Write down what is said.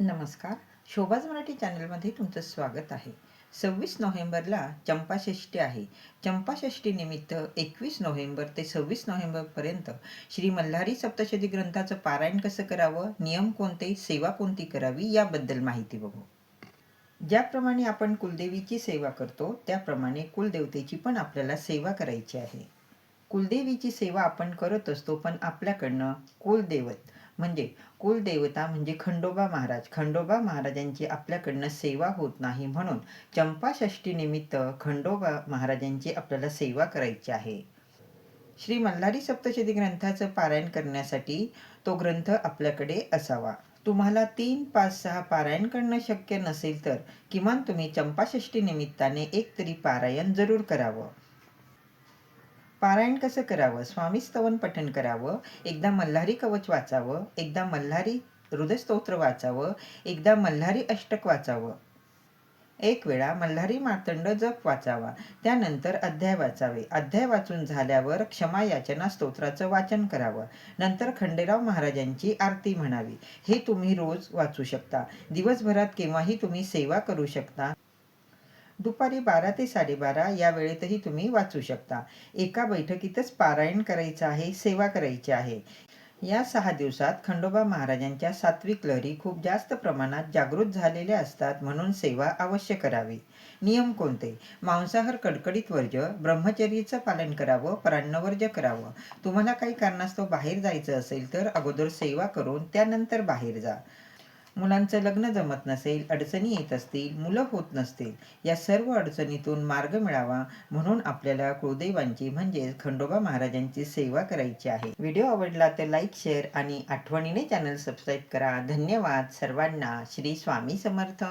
नमस्कार. शोभाज मराठी चॅनलमध्ये तुमचं स्वागत आहे. सव्वीस नोव्हेंबरला चंपाषष्ठी आहे. चंपाषष्ठीनिमित्त एकवीस नोव्हेंबर ते सव्वीस नोव्हेंबरपर्यंत श्री मल्हारी सप्तशती ग्रंथाचं पारायण कसं करावं नियम कोणते सेवा कोणती करावी याबद्दल माहिती बघू. ज्याप्रमाणे आपण कुलदेवीची सेवा करतो त्याप्रमाणे कुलदेवतेची पण आपल्याला सेवा करायची आहे. कुलदेवीची सेवा आपण करत असतो पण आपल्याकडनं कुलदेवत म्हणजे कुलदेवता म्हणजे खंडोबा महाराज. खंडोबा महाराजांची आपल्याकडनं सेवा होत नाही म्हणून चंपाषष्ठी निमित्त खंडोबा महाराजांची आपल्याला सेवा करायची आहे. श्री मल्हारी सप्तशती ग्रंथाचं पारायण करण्यासाठी तो ग्रंथ आपल्याकडे असावा. तुम्हाला तीन पाच सहा पारायण करणं शक्य नसेल तर किमान तुम्ही चंपाषष्ठी निमित्ताने एक तरी पारायण जरूर करावं. पारायण कसं करावं? स्वामी स्तवन पठण करावं? एकदा मल्हारी कवच वाचावं? एकदा मल्हारी हृदयस्तोत्र वाचावं? एकदा मल्हारी अष्टक वाचावं? एक वेळा मल्हारी मातंड जप वाचावा. त्यानंतर अध्याय वाचावे. अध्याय वाचून झाल्यावर क्षमा याचना स्तोत्राचं वाचन करावं. नंतर खंडेराव महाराजांची आरती म्हणावी. हे तुम्ही रोज वाचू शकता. दिवसभरात केव्हाही तुम्ही सेवा करू शकता. दुपारी बारा ते साडेबारा या वेळेतही तुम्ही वाचू शकता. एका बैठकीतच पारायण करायचं आहे सेवा करायची आहे. या सहा दिवसात खंडोबा महाराजांच्या सात्विक लहरी खूप जास्त प्रमाणात जागृत झालेल्या असतात म्हणून सेवा अवश्य करावी. नियम कोणते? मांसाहार कडकडीत वर्ज ब्रह्मचर्याचं पालन करावं प्राण्णवर्ज करावं. तुम्हाला काही कारणास्तव बाहेर जायचं असेल तर अगोदर सेवा करून त्यानंतर बाहेर जा. मुलांचं लग्न जमत नसेल अडचणी येत असतील मुलं होत नसतील या सर्व अडचणीतून मार्ग मिळावा म्हणून आपल्याला कुळदेवांची म्हणजेच खंडोबा महाराजांची सेवा करायची आहे. व्हिडिओ आवडला तर लाईक शेअर आणि आठवणीने चॅनल सबस्क्राईब करा. धन्यवाद. सर्वांना श्री स्वामी समर्थ.